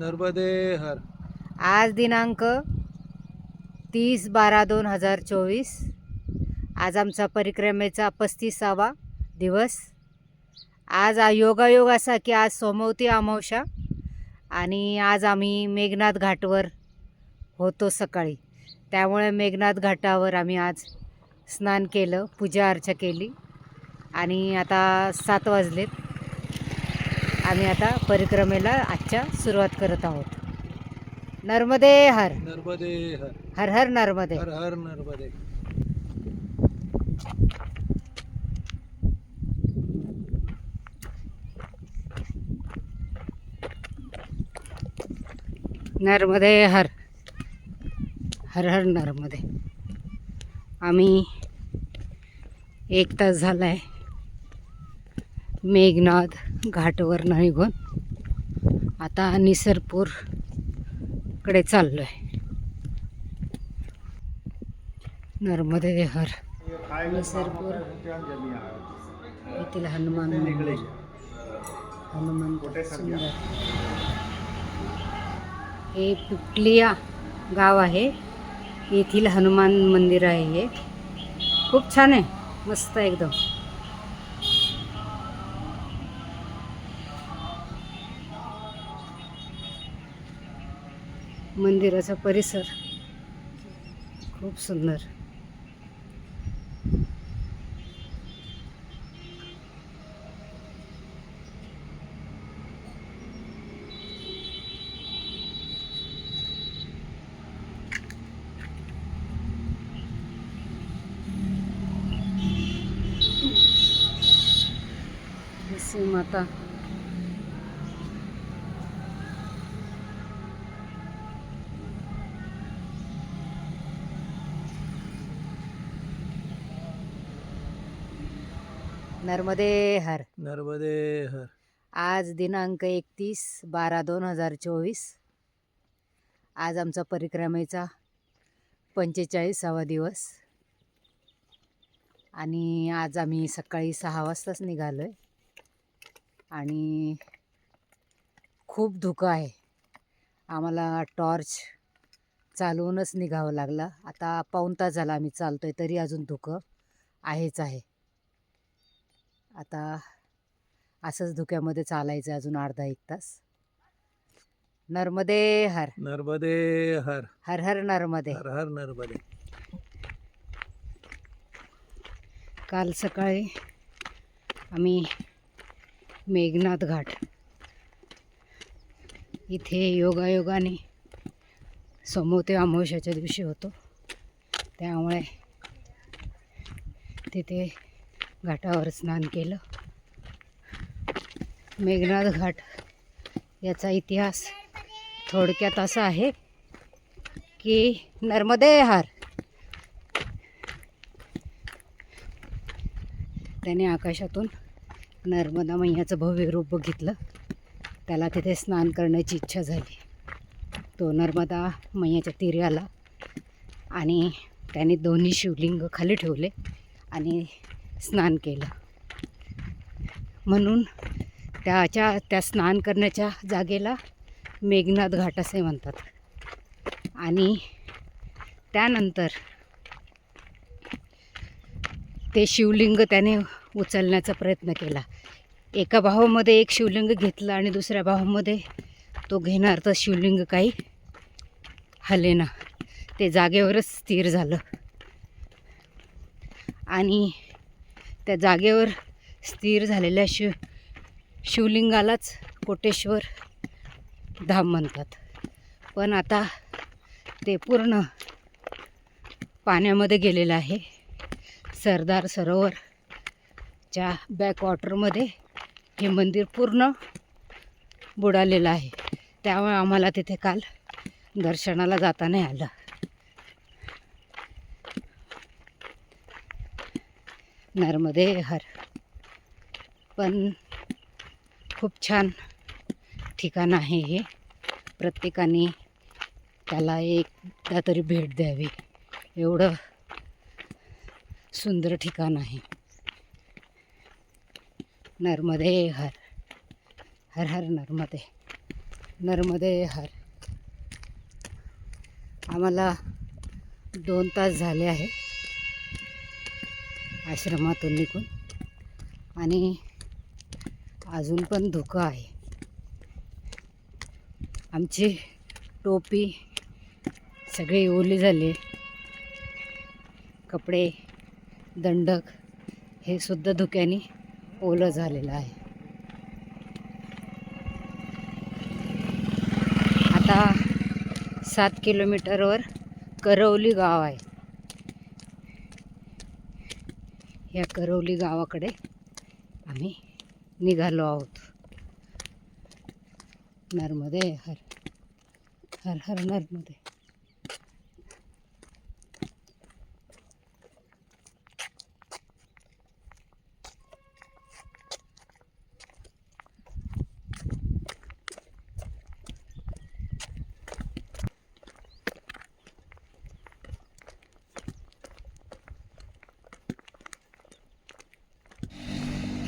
नर्मदे हर आज दिनांक तीस बारा दोन हजार चोवीस. आज आमचा परिक्रमेचा पस्तीसावा दिवस. आज योगायोग असा की आज सोमवती अमावशा आणि आज आम्ही मेघनाथ घाटवर होतो सकाळी. त्यामुळे मेघनाथ घाटावर आम्ही आज स्नान केलं पूजा अर्चा केली. आणि आता सात वाजलेत. आम्ही आता परिक्रमेला आजच्या सुरुवात करत आहोत. नर्मदे हर. नर्मदे हर. हर हर नर्मदे. हर हर नर्मदे. नर्मदे हर. हर हर नर्मदे. आम्ही एक तास झाला आहे मेघनाथ घाटवर निघून आता निसरपूरकडे चाललो आहे नर्मदे हर निसरपूर येथील हनुमान मंदिर. हनुमान सुंदर. हे पिपलिया गाव आहे. येथील हनुमान मंदिर आहे हे. खूप छान आहे. मस्त आहे एकदम. मंदिराचा परिसर. खूप सुंदर. माता. नर्मदे हर. नर्मदे हर. आज दिनांक एकतीस बारा दोन हजार चोवीस. आज आमचा परिक्रमेचा पंचेचाळीसावा दिवस. आणि आज आम्ही सकाळी सहा वाजताच निघालो आहे आणि खूप धुकं आहे. आम्हाला टॉर्च चालवूनच निघावं लागलं. आता पाऊण तास झाला आम्ही चालतो आहे तरी अजून धुकं आहेच आहे. आता असंच धुक्यामध्ये चालायचं अजून अर्धा एक तास. नर्मदे हर. नर्मदे हर. हर हर नर्मदे. हर हर नर्मदे. काल सकाळी आम्ही मेघनाथ घाट. इथे योगायोगाने समोते अमावस्याच्या दिवशी होतो. त्यामुळे तिथे घाटावर स्नान केलं. मेघनाथ घाट याचा इतिहास थोडक्यात असा आहे की नर्मदे हार त्याने आकाशातून नर्मदा मैयाचं भव्य रूप बघितलं. त्याला तिथे स्नान करण्याची इच्छा झाली. तो नर्मदा मैयाच्या तीरी आला आणि त्याने दोन्ही शिवलिंग खाली ठेवले आणि स्नान केलं. म्हणून त्याच्या त्या स्नान करण्याच्या जागेला मेघनाथ घाट असे म्हणतात. आणि त्यानंतर ते शिवलिंग त्याने उचलण्याचा प्रयत्न केला. एका भावामध्ये एक शिवलिंग घेतलं आणि दुसऱ्या भावामध्ये तो घेणार तर शिवलिंग काही हलेना ते जागेवरच स्थिर झालं. आणि त्या जागेवर स्थिर झालेल्या शिव शिवलिंगालाच कोटेश्वर धाम म्हणतात. पण आता ते पूर्ण पाण्यामध्ये गेलेलं आहे. सरदार सरोवरच्या बॅकवॉटरमध्ये हे मंदिर पूर्ण बुडालेलं आहे. त्यामुळे आम्हाला तिथे काल दर्शनाला जाता नाही आलं. नर्मदे हर. पण खूप छान ठिकाण आहे हे. प्रत्येकाने त्याला एकदा तरी भेट द्यावी. एवढं सुंदर ठिकाण आहे. नर्मदे हर. हर हर नर्मदे. नर्मदे हर. आम्हाला दोन तास झाले आहे. आश्रमातून निघून. आणि अजून पण धुकं आहे. आमची टोपी सगळी ओली झाली. कपडे दंडक हे सुद्धा धुक्याने ओलं झालेलं आहे. आता सात किलोमीटरवर करवली गाव आहे. ह्या करवली गावाकडे आम्ही निघालो आहोत. नर्मदे हर हर हर नर्मदे.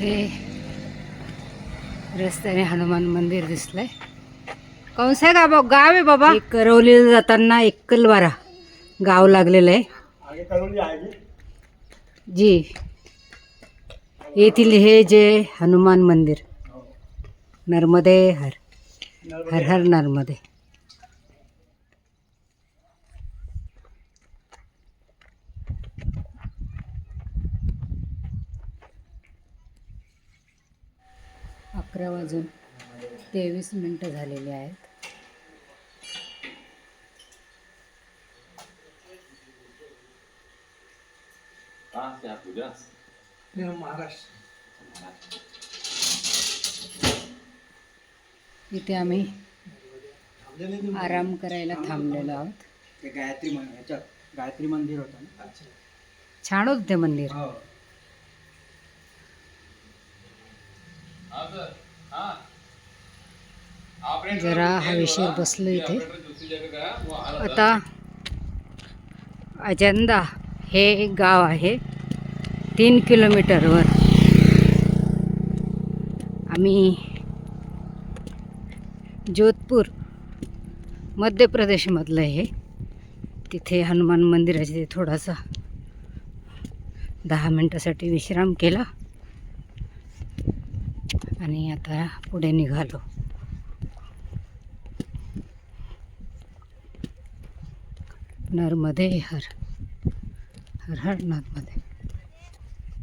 हे रस्त्याने हनुमान मंदिर दिसलंय. कौन आहे गाव गाव आहे बाबा. करवलीला जाताना एकलवारा गाव लागलेलं आहे. जी. येथील हे जे हनुमान मंदिर. नर्मदे हर. हर हर नर्मदे. अकरा वाजून तेवीस मिनटं झालेली आहेत. महाराष्ट्र इथे आम्ही आराम करायला थांबलेलो आहोत. ते गायत्री मंदिर गायत्री मंदिर होतं ना? छान होतं ते मंदिर. हो. जरा हवेशीर बसलो इथे. आता अजंदा हे एक गाव आहे. तीन किलोमीटरवर आम्ही जोधपूर मध्य प्रदेशमधलं आहे. तिथे हनुमान मंदिराचे थोडासा दहा मिनटासाठी विश्राम केला. आणि आता पुढे निघालो. नर्मदे हर. हर हर नर्मदे.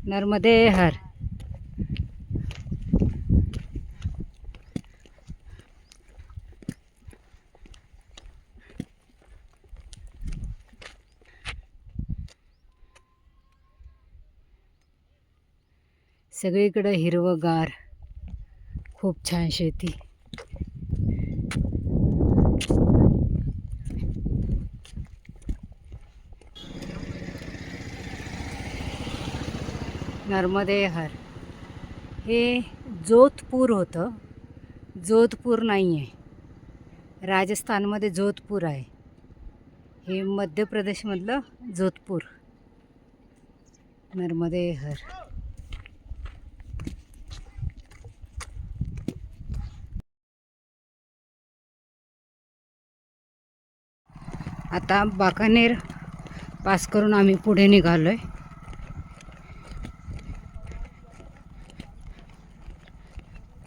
नर्मदे हर. सगळीकडं हिरवंगार. खूप छान शेती. नर्मदे हर हे जोधपूर होतं. जोधपूर नाही आहे राजस्थानमध्ये जोधपूर आहे. हे मध्य प्रदेशमधलं जोधपूर. नर्मदे हर आता बाकानेर पास करून आम्ही पुढे निघालो आहे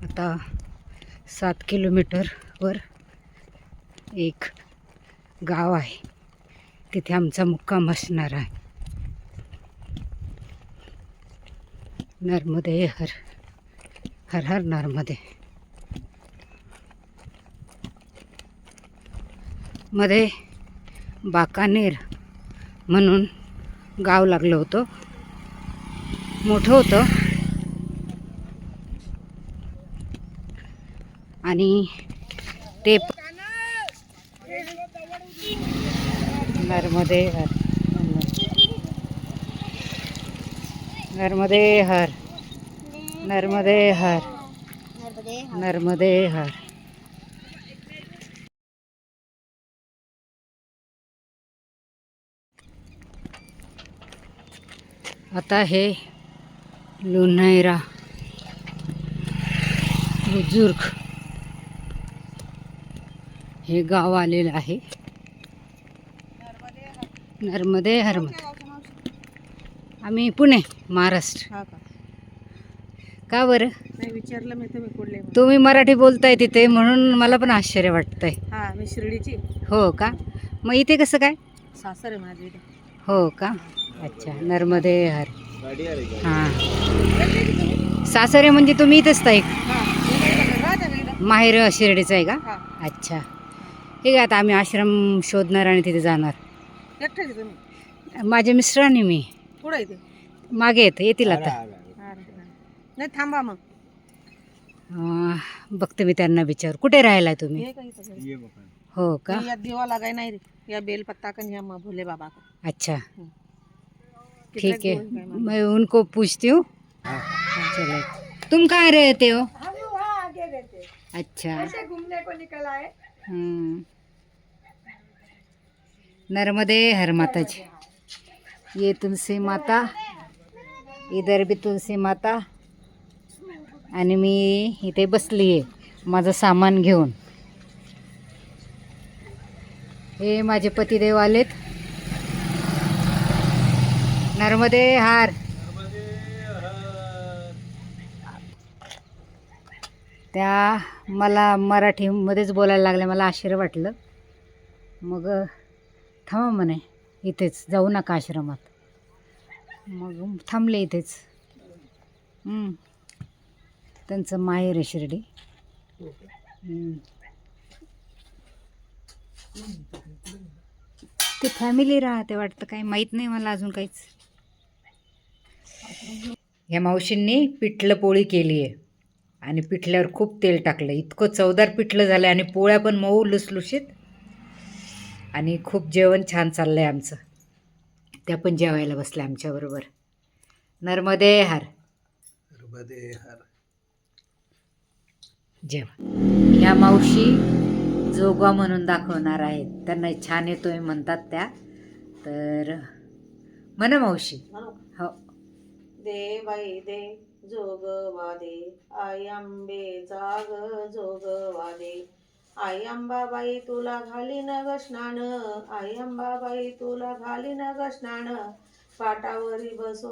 आता सात किलोमीटरवर एक गाव आहे. तिथे आमचा मुक्काम असणार आहे. नर्मदे हर हर हर नर्मदे. मध्ये बाकानेर म्हणून गाव लागलं होतं. मोठं होतं. आणि ते नर्मदे हर. नर्मदे हर. नर्मदे हर. नर्मदे हर. आता हे लोणायरा. बुजुर्ग. हे गाव आलेलं आहे. नर्मदे हरम आम्ही पुणे महाराष्ट्र. का? बरं? नाही विचारलं मी तुम्ही कुठले. तुम्ही मराठी बोलताय तिथे म्हणून मला पण आश्चर्य वाटतंय. हा मी शिर्डीची हो का? मग इथे कसं काय? सासर आहे माझी हो का? अच्छा नर्मदे हर. हां. सासरे म्हणजे तुम्ही इथंच ताई? हा? माहेर शिर्डीचं आहे का? हा. अच्छा. ठीक आहे आता आम्ही आश्रम शोधणार आणि तिथे जाणार. माझ्या मिस्टरांनी मी. मागे येत येतील आता. नाही थांबा मग. बघते मी त्यांना विचार. कुठे राहिलाय तुम्ही? हे का? हो या दिवा लागाय नाही रे. या बेलपत्ता का या म- भोले बाबा का? अच्छा. ठीक है? मैं उनको पूछती हूँ। चलो। तुम कहाँ रहते हो? अच्छा। घूमने को निकला है हम्म. नर्मदे हर माता जी ये तुलसी माता इधर भी तुलसी माता आणि मी इथे बसली आहे माझं सामान घेऊन. हे माझे पतिदेव आलेत. नर्मदे हार. त्या मला मराठीमध्येच बोलायला लागल्या मला आश्चर्य वाटलं. मग थांबा म्हणे इथेच जाऊ नका आश्रमात. मग थांबले इथेच. त्यांचं माहेर आहे शिर्डी. ते फॅमिली राहते वाटतं काही माहीत नाही मला अजून काहीच. या मावशींनी पिठलं पोळी केली आहे. आणि पिठल्यावर खूप तेल टाकलं. इतकं चवदार पिठलं झालं आणि पोळ्या पण मऊ लुसलुशीत. आणि खूप जेवण छान चाललं आहे आमचं. त्या पण जेवायला बसल्या आमच्याबरोबर नर्मदे हार. नर्मदे हर. जेवा. ह्या मावशी जोगा म्हणून दाखवणार आहेत. त्यांना छान येतोय म्हणतात त्या. तर म्हणा मावशी. हो. दे बाई दे जोगवादे आई आंबे जाग जोगवादे। आई अंबाबाई तुला घाली न ग स्नान आई अंबाबाई तुला घाली न ग स्नान। पाटावरी बसो